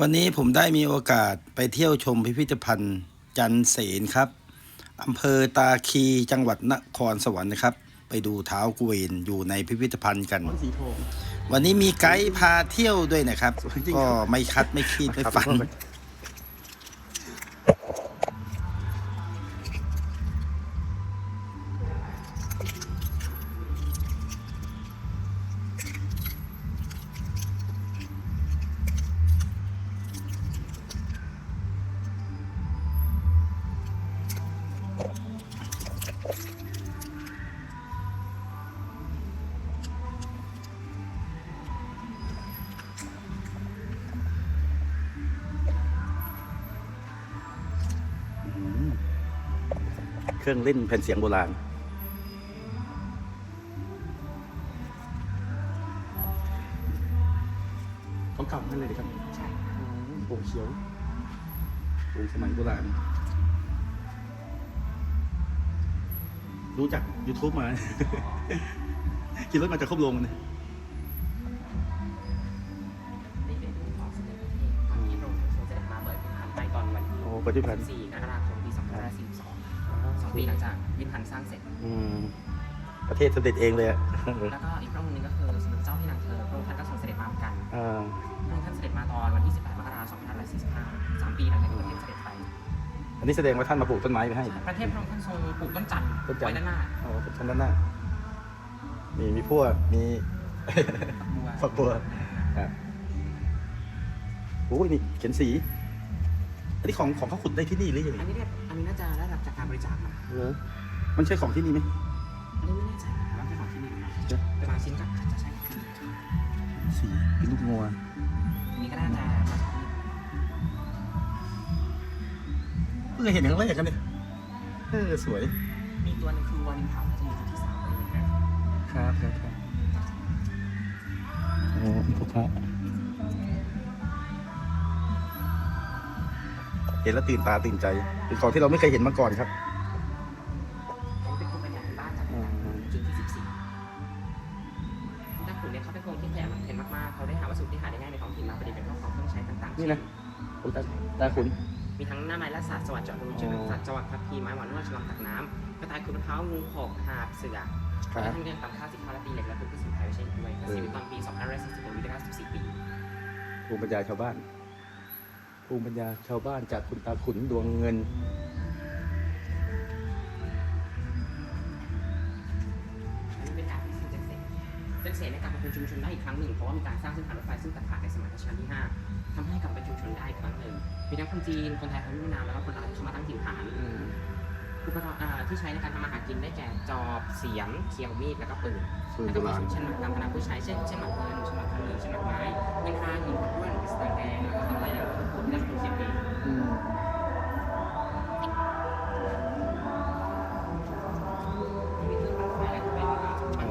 วันนี้ผมได้มีโอกาสไปเที่ยวชมพิพิธภัณฑ์จันเสนครับอำเภอตาคีจังหวัดนครสวรรค์นะครับ ไปดูเท้ากุเวนอยู่ในพิพิธภัณฑ์กันต้นสีทองวันนี้มีไกด์พาเที่ยวด้วยนะครับสวยจริงครับก็ไม่คัดไม่คีดไม่ฟัน เครื่องเล่นแผ่นเสียงโบราณ ของเก่านั่นเลยดิครับใช่โป่งเขียวโป่งสมัยโบราณ รู้จัก YouTube มาขี่รถมาจากครบลงนะนี่เป็นรูปของสมเด็จพระเทพตอนที่พระองค์ทรงเสด็จมาเปิดพิพิธภัณฑ์ไปตอนวันที่โอ้ปฏิพันธ์ ปีหลังจากพิพิธภัณฑ์สร้างเสร็จ อืมประเทศสมเด็จเองเลยอะแล้วก็อีกพระองค์หนึงก็คือสมเด็จเจ้าพี่นางเธอพระองค์ท่านก็ทรงเสด็จมาเหมือนกันอ่าพระองค์ท่านเสด็จมาตอนวันที่ 18มกราคม2545สามปีหลังจากที่ประเทศเสด็จไปอันนี้แสดงว่าท่านมาปลูกต้นไม้ไปให้ประเทศพระองค์ท่านทรงปลูกต้นจันทร์ต้นจันทร์ ไว้ด้านหน้าอ๋อท่านด้านหน้ามีมีพวกมี บัวฝักบัวครับโอ้ยนี่เขียนสี อันนี้ของของเขาขุดได้ที่นี่หรือยังไงอันนี้เนี่ยอันนี้น่าจะได้รั บจากการบริจาคมาเหรอมันใช่ของที่นี่ไหมอันนี้ไม่แน่ใจนะว่าเป็นของที่นี่หรือเปล่าใช่แต่บางชิ้นก็อาจจะใช่สีเป็นลูกงัวอันนี้ก็น่าจะมาจากที่นี่เพิ่งเห็นครั้งแรกกันเนี่ยเออสวย มีตัวหนึงคือวานินเผาจะอยู่ที่สามเลยนะครับครับครับโอ้พวกพระเห็นแล้วตื่นตาตื่นใจ เป็นของที่เราไม่เคยเห็นมาก่อนครับ นี่นะคุณตาตาคุณมีทั้งหน้าไม้และสัตว์สวัสดิ์เจาะรูจุลสัตว์จวักทับพีไม้หวานนวดฉลามตักน้ำกระต่ายขุนมะพร้าวงูหอกหาบเสือครัและบท่านก็ยังตำข้าวสีข้าวและตีเหล็กและปลูกพืชสมุนไพรไว้ใช้อีกด้วยเสียชีวิตตอนปี2546อายุได้94ปีภูมิปัญญาชาวบ้านภูมิปัญญาชาวบ้านจากคุณตาขุนดวงเงินอันนี้เป็นการที่สิ่งเจนเซนเจนเซนในยกลับมาเป็นชุมชนได้อีกครั้งหนึ่งเพราะว่ามีการสร้างเส้นทางรถไฟซึ่งตัดผ่านในสมัยรัชกาลที่ 5 ทำให้กลับมาเป็นชุมชนได้อีกครั้งหนึ่งมีทั้งคนจีน คนไทยคนเวียดนามแล้วก็คนลาวที่เข้ามาตั้งถิ่นฐาน อุปกรณ์อ่าที่ใช้ในการทำอาหารกินได้แก่จอบเสียมเคียวมีดแล้วก็ปืนปืนแล้วโบก็มีราณชุดเช่นหมากตามคณะผู้ใช้เช่นเช่นหมากเงินเช่นหมากทองเหลืองเช่นหมากไม้เงินทางหินด้วนสแตนแดงแล้วก็ทำลายอย่างทุกคนที่ได้เป็นเขียนเองอืมมีเครื่องปั่นไฟอะไรก็เป็นอ่าปั่น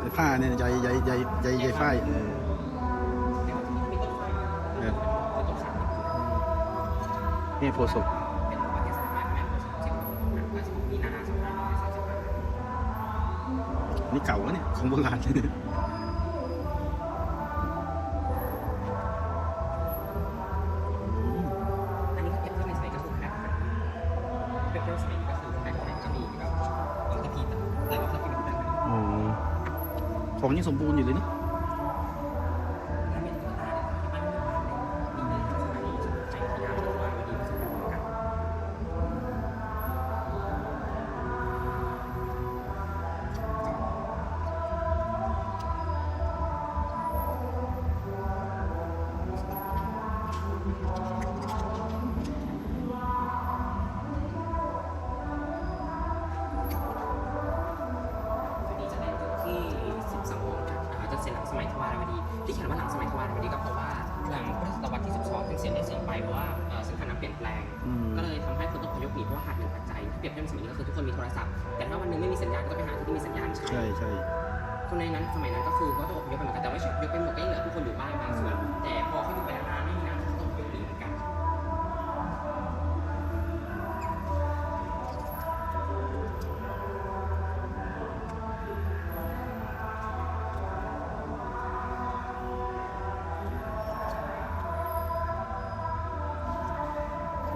ไอ้ผ้าเนี่ยใยใยใยใยใยฝ้ายเออ นี่โพศพเป็นประเทศสมัยแม่โพธิ์สิบหกมีนาสองพันห้าร้อยสามสิบห้านี่เก่าวะเนี่ย ของโบราณเลยเนี่ยอันนี้ก็เปรียบเทียบในส รียบเทียบในสมัยนี้ก็คือทุกคนมีโทรศัพท์ แต่ถ้าวันหนึงไม่มีสัญญาณก็ต้องไปหาที่ที่มีสัญญาณใช้ใช่ใช่คนในนั้นสมัยนั้นก็คือก็ต้องอพยพไปเหมือนกันแต่ว่าไม่ใช่อพยพไปหมดก็ยังเหลือผู้คนอยู่บ้านบางส่วน แต่พอเขาอยู่ไปนานๆไม่มีน้ำเขาก็ต้องอพยพหนีเหมือนกัน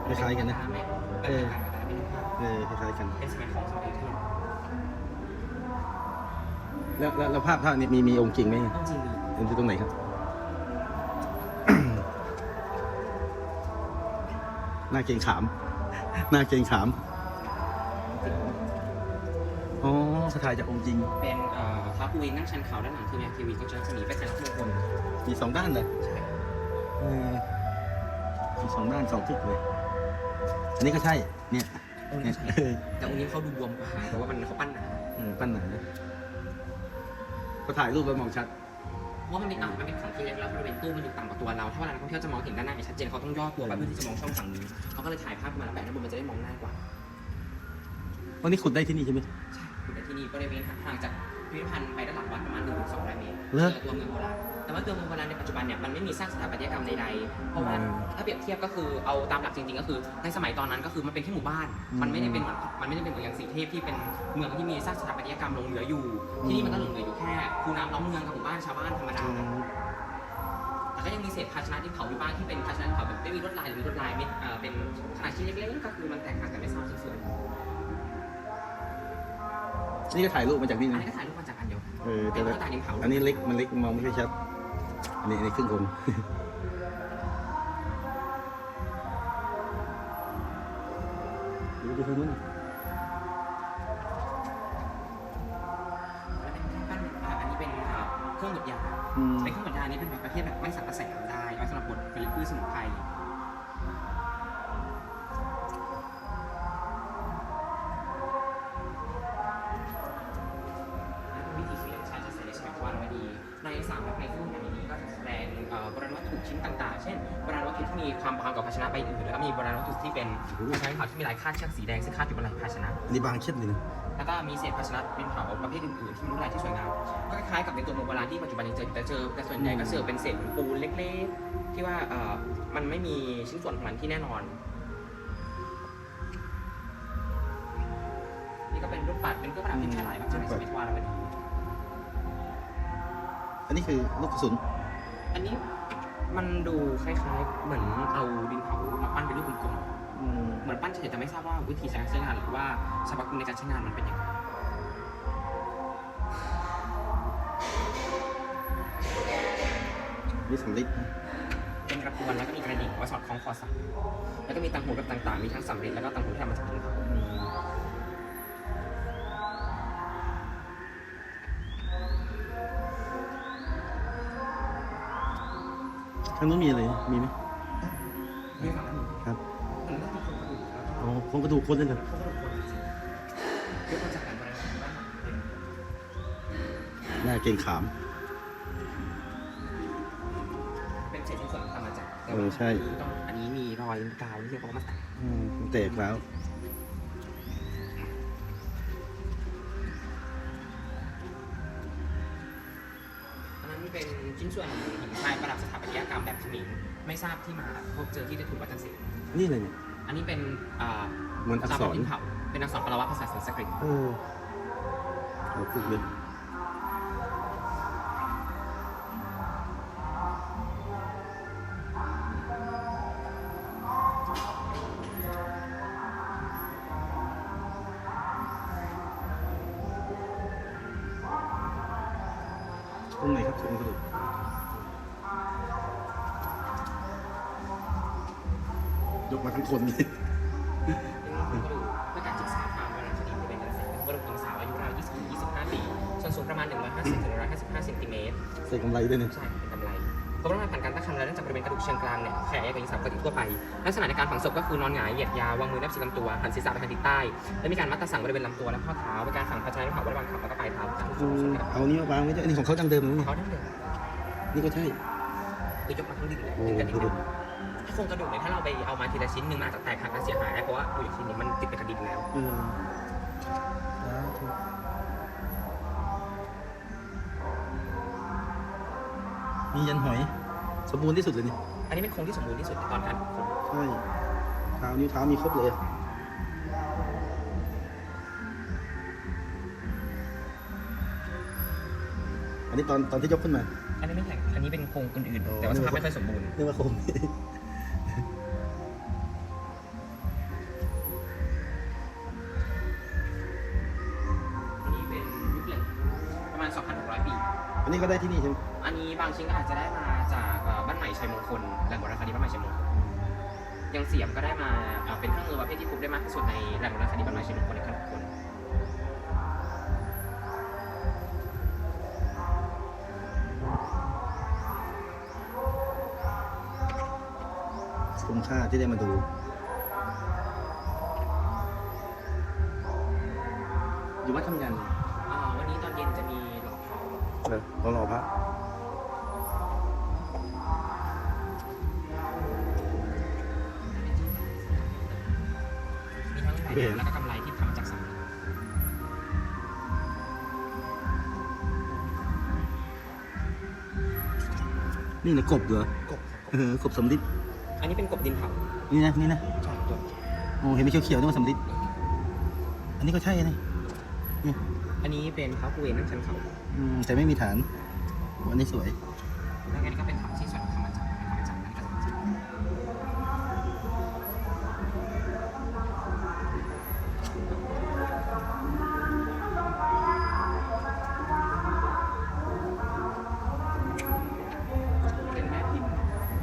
อคล้ายๆกันนะ เออ กันเป็นสมัยของสมัยที่แล้วแล้วแล้วภาพภาพนี้มีมีองค์จริงไหมต้องจริงมีมันอยู่ตรงไหนครับ หน้าเกรงขาม หน้าเกรงขาม อ๋อสถ่ายจากองค์จริง เป็นเอ่อท้าวกุเวนนั่งชันเขาด้านหลังคือแมวทีวีก็จะรัศมีเป็นสัญลักษณ์มงคลมีสองด้านเลยใช่เออมีสองด้านสองทิศเลย อันนี้ก็ใช่ เนี่ยองค์ เนี่นี้ยใช่เออแต่องค์นี้เขาดูบวมกว่าเพราะว่ามันเขาปั้นหนาเออปั้นหนาก็ถ่ายรูปแล้วมองชัดเพราะว่ามันเป็นอะมันเป็นของที่เล็กแล้วบริเวณตู้มันอยู่ต่ำกว่าตัวเรา ถ้าเวลานักท่องเที่ยวจะมองเห็นด้านหน้าอย่างชัดเจนเขาต้องย่อตัวไปเพื่อที่จะมองช่องฝั่งนี้เขาก็เลยถ่ายภาพขึ้นมาแล้วแปะด้านบนมันจะได้มองง่ายกว่าวันนี้ขุดได้ที่นี่ใช่ไหมใช่อยู่ในที่นี่บริเวณห่างจากพิพิธภัณฑ์ไปด้านหลังวัดประมาณ1-200เมตรเหรอเจอตัวเมืองโบราณ แต่ว่าตัวเมืองโบราณในปัจจุบันเนี่ยมันไม่มีซากสถาปัตยกรรมใดๆเพราะว่าอืมถ้าเปรียบเทียบก็คือเอาตามหลักจริงๆก็คือ ในสมัยตอนนั้นก็คือมันเป็นแค่หมู่บ้านอืมมันไม่ได้เป็นเหมือนมันไม่ได้เป็นเหมือนอย่างสีเทพที่เป็นเมืองที่มีซากสถาปัตยกรรมหลงเหลืออยู่ ที่นี่มันก็หลงเหลืออยู่แค่คูน้ำล้อมเมืองกับหมู่บ้านชาวบ้านธรรมดาแต่ก็ยังมีเศษภาชนะที่เผาอยู่บ้างที่เป็นภาชนะที่เผาแบบไม่มีลวดลายหรือมีลวดลายไม่เอ่อเป็นขนาดชิ้นเล็กๆก็คือมันแตกต่างกันไม่ทราบส่วนนี่ก็ถ่ายรูปมาจากนี่อันนะนี้ก็ถ่ายรูปมาจากอันเดียวกันเออเป็แต่นละตุ๊กตาดินเผาอันนี้เล็กมันเล็กมองไม่ค่อยชัด อันนี้อันนี้ครึ่งองค์ดูดูทางนู้นน่ะแล้วเป็นปั้นอ่าอันนี้เป็นอ่าเครื่องบดยาอืมเป็นเครื่องบดยานี้เป็นแบบประเภทแบบไม่สับกระแสงได้เอาไว้สำหรับบดเป็นพืชสมุนไพร แล้วก็มีโบราณวัตถุที่เป็นภาชนะขาวที่มีลายคาดเชือกสีแดงซึ่งคาดอยู่บนหลังภาชนะอันนี้บางเช็ดเลยนะแล้วก็มีเศษภาชนะดินเผาประเภทอื่นๆที่มีลวดลายที่สวยงามก็คล้ายๆกับในตัวเมืองโบราณที่ปัจจุบันยังเจออยู่แต่เจอแต่ส่วนใหญ่ก็เจอเป็นเศษเหมือนปูนเล็กๆ ที่ว่าเอ่อมันไม่มีชิ้นส่วนของมันที่แน่นอน นี่ก็เป็นรูปปัดเป็นเครื่องประดับที่ใช้หลายแบบใช่ไหมสมัยทวารวดีอันนี้คือลูกกระสุน อันนี้ มันดูคล้ายๆ เหมือนเอาดินเผามาปั้นเป็นรูปกลมอืมๆเหมือนปั้นเฉยๆแต่ไม่ทราบว่าวิธีการใช้งานหรือว่าสรรพคุณในการใช้งานมันเป็นยังไงนี่สำลิดเป็นกระพวนแล้วก็มีกระดิ่งไว้สอดคล้องคอสัตว์แล้วก็มีตังหูแบบต่างๆ มีทั้งสำริดแล้วก็ตังหูที่ทำมาจากดินเผา ทางนู้นมีอะไร มีไหมมีฝั่งนั้นหนึ่งครับมันก็มีโครงกระดูกแล้วก็อ๋อโครงกระดูกคนเลยเหรอโครงกระดูกคนจริงๆยกมาจากการบริหารบ้านเป็นหน้าเกรงขาม เป็นเศษชิ้นส่วนที่ทำมาจากแต่เออใช่ ต้องอันนี้มีรอยกาวที่เขาเอามาตัดอืมมันแตกแล้ว กรรมแบบเขมรไม่ทราบที่มาพบเจอที่ได้ถูกวัดจันทร์เสนนี่อะไรเนี่ย อันนี้เป็นอ่าเหมือนอักษตามรดินเผาเป็นอักษรปลวัตภาษาสันสกฤตเออโอ้ฝึกเลย ยกมาทั้งคนนี่เป็นผู้ดูเพื่อการศึกษาทางวรรณคดีบริเวณกระแสบริเวณสาวอายุราว20-25 ปีส่วนสูงประมาณ 150-155เซนติเมตรใส่กำไรด้วยเนี่ยใช่เป็นกำไรเพราะว่าผ่านการตั้งครรภ์แล้วเนื่องจากบริเวณกระดูกเชิงกลางเนี่ยแขนกับหญิงสาวปกติทั่วไป ลักษณะในการฝังศพก็คือนอนหงายเหยียดยาววางมือแนบชิดลำตัวหันศีรษะไปทางทิศใต้ และมีการมัดตาสังบริเวณลำตัวและข้อเท้าเป็นการฝังภาชนะที่เผาไว้ระหว่างขาแล้วก็ปลายเท้าตามที่อืส่วนมใหญ่เอานี้มาวางไว้ด้วยอันนี้ของเขาดั้งเดิมเลยนี่เขาได้เลยนี่ก็ใช่คือยกมาทั้งดิ่งเลยโอ้ถึงกระดิ่งดูเลยถ้า โครงกระดูกเนี่ยถ้าเราไปเอามาทีละชิ้นหนึ่งมันอาจจะแตกหักและเสียหายได้เพราะว่าตัวอย่างชิ้นนี้มันติดไปกับดินแล้วเออสาธุมียันหอย สมบูรณ์ที่สุดเลยนี่อันนี้เป็นโครงที่สมบูรณ์ที่สุดในตอนการขุดค้นใช่เท้านิ้วเท้ามีครบเลยอะอันนี้ตอนตอนที่ยกขึ้นมา อันนี้ไม่แข็งอันนี้เป็นโครงอื่นอ๋อๆแต่ว่าสภาพไม่ค่อยสมบูรณ์ เรียกว่าโคม ที่นี่ใช่ไหมอันนี้บางชิ้นก็อาจจะได้มาจากเอ่อบ้านใหม่ชัยมงคลแหล่งโบราณคดีบ้านใหม่ชัยมงคลอยังเสียมก็ได้มาเอ่อเป็นเครื่องมือประเภทที่พบได้มากที่สุดในแหล่งโบราณคดีบ้านใหม่ชัยมงคลในขนาดคนคุ้มค่าที่ได้มาดู อยู่วัดทำยัน นี่นะกบเหรอกบเออกบสำลิดอันนี้เป็นกบดินเผานี่นะนี่นะใช่ตัวโอ้เห็นเป็นเขียวๆนี่มันสำลิดอันนี้ก็ใช่นะอันนี้เป็นเท้ากุเวนนั่งชันเขาอืมแต่ไม่มีฐานโอ้อันนี้สวยแล้วอันนี้ก็เป็น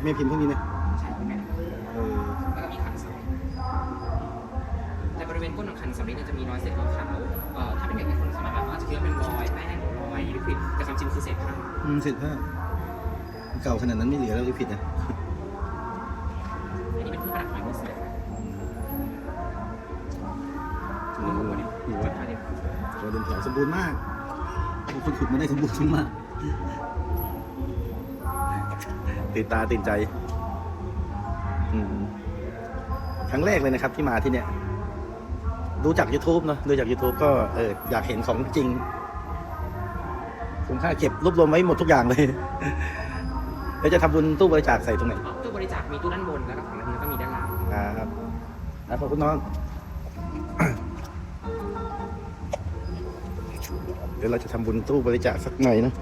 ม่พิมพ์พวกนี้นะใช่เป็นแม่พิมพ์เออแล้วก็มีขันสำริดในบริเวณก้นของขันสำริดเนี่ยจะมีรอยเศษขาวๆเอ่อถ้าเป็นอย่างที่คนสมัยก่อนเขาอาจจะคิดว่าเป็นรอยแป้งหรือรอยลิควิดแต่ความจริงคือเศษผ้าอืมเสร็จผ้าเก่าขนาดนั้นไม่เหลือแล้วลิผิดนะอันนี้เป็นที่ประดับหอยมือเสือโอ้โหนี่จุดวัดไฟเด็ดตัวเดินแถวสมบูรณ์มากโอ้คนขุดมาได้สมบูรณ์มาก ตื่นตาตื่นใจอืมครั้งแรกเลยนะครับที่มาที่เนี่ย ดูจาก YouTube เนอะดูจาก YouTube ก็เอออยากเห็นของจริงคุ้มค่าเก็บรวบรวมไว้หมดทุกอย่างเลยแล้วจะทำบุญตู้บริจาคใส่ตรงไหนตู้บริจาคมีตู้ด้านบนแล้วก็ของนักเรียนก็มีด้านล่างครับอะขอบคุณน้องเดี๋ยวเราจะทำบุญตู้บริจาคสักหน่อยนะ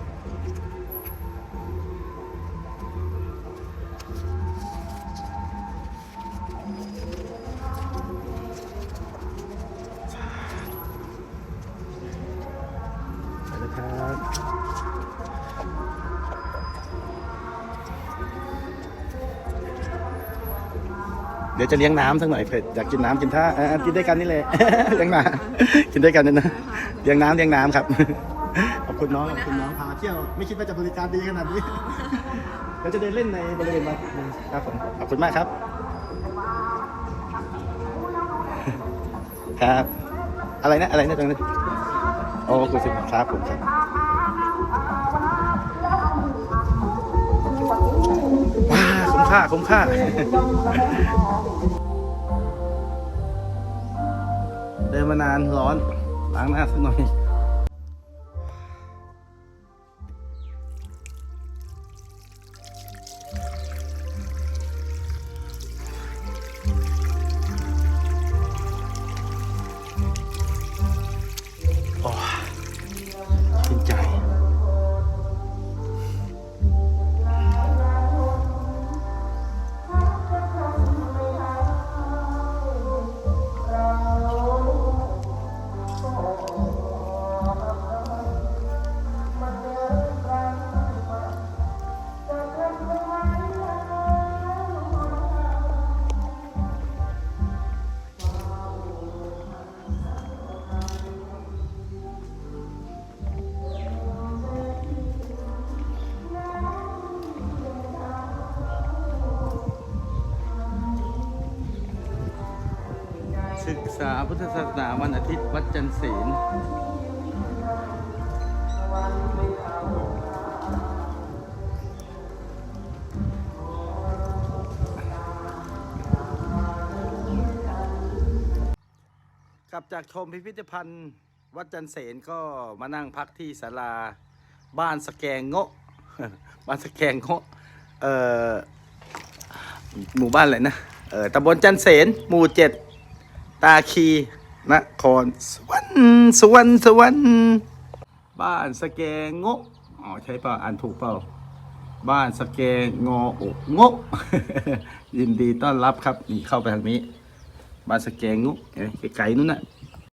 เดี๋ยวจะเลี้ยงน้ำสักหน่อยเผื่ออยากกินน้ำกินท่าอ่ากินด้วยกันนี่แหละเลี้ยงน้ำกินด้วยกันนะนะเลี้ยงน้ำเลี้ยงน้ำครับ ขอบคุณน้องขอบคุณน้องพาเที่ยวไม่คิดว่าจะบริการดีขนาดนี้เราจะเดินเล่นในบริเวณวัดครับผมขอบคุณมากครับครับ อะไรนะอะไรนะตรงนี้นโอ้คุณสิครับผมครับ คุ้มค่าคุ้มค่าเดินมานานร้อนล้างหน้าสักหน่อย ศึกษาพุทธศาสนาวันอาทิตย์วัดจันทร์เสนกลับจากชมพิพิธภัณฑ์วัดจันเสนก็มานั่งพักที่ศาลาบ้านสแกงโงะบ้านสแกงโงะเอ่อหมู่บ้านอะไรนะเออตำบลจันเสนหมู่เจ็ด ตาคีนครสวรรค์สวรรค์สวรรค์บ้านสแกงโงะอ๋อใช่เปล่าอ่านถูกเปล่าบ้านสแกงงออกโงะยินดีต้อนรับครับนี่เข้าไปทางนี้ บ้านสแกงโงะไอ้ไกลๆนู้นน่ะ